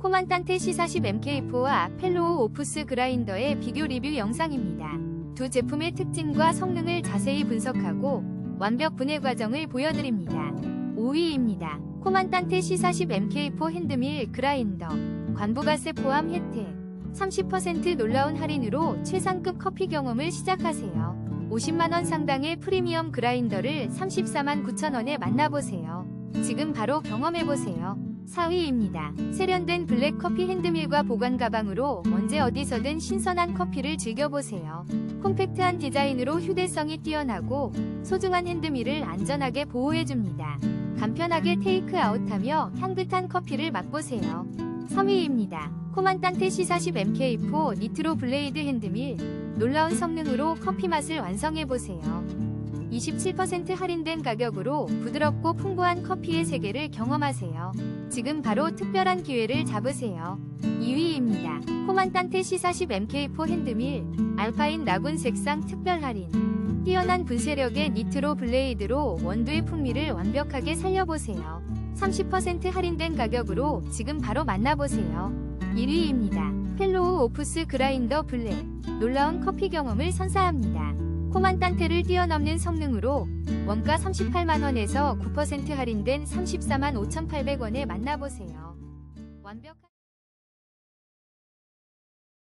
코만탄테 C40 MK4와 펠로우 오프스 그라인더의 비교 리뷰 영상입니다. 두 제품의 특징과 성능을 자세히 분석하고 완벽 분해 과정을 보여드립니다. 5위입니다. 코만탄테 C40 MK4 핸드밀 그라인더 관부가세 포함 혜택 30% 놀라운 할인으로 최상급 커피 경험을 시작하세요. 50만원 상당의 프리미엄 그라인더를 34만 9천원에 만나보세요. 지금 바로 경험해보세요. 4위입니다. 세련된 블랙 커피 핸드밀과 보관 가방으로 언제 어디서든 신선한 커피를 즐겨보세요. 콤팩트한 디자인으로 휴대성이 뛰어나고 소중한 핸드밀을 안전하게 보호해줍니다. 간편하게 테이크아웃하며 향긋한 커피를 맛보세요. 3위입니다. 코만탄테 C40 MK4 니트로 블레이드 핸드밀 놀라운 성능으로 커피 맛을 완성해보세요. 27% 할인된 가격으로 부드럽고 풍부한 커피의 세계를 경험하세요. 지금 바로 특별한 기회를 잡으세요. 2위입니다. 코만탄테 C40 MK4 핸드밀 알파인 라군 색상 특별 할인 뛰어난 분쇄력의 니트로 블레이드로 원두의 풍미를 완벽하게 살려보세요. 30% 할인된 가격으로 지금 바로 만나보세요. 1위입니다. 펠로우 오프스 그라인더 블랙 놀라운 커피 경험을 선사합니다. 코만탄테를 뛰어넘는 성능으로 원가 38만원에서 9% 할인된 34만 5,800원에 만나보세요. 완벽한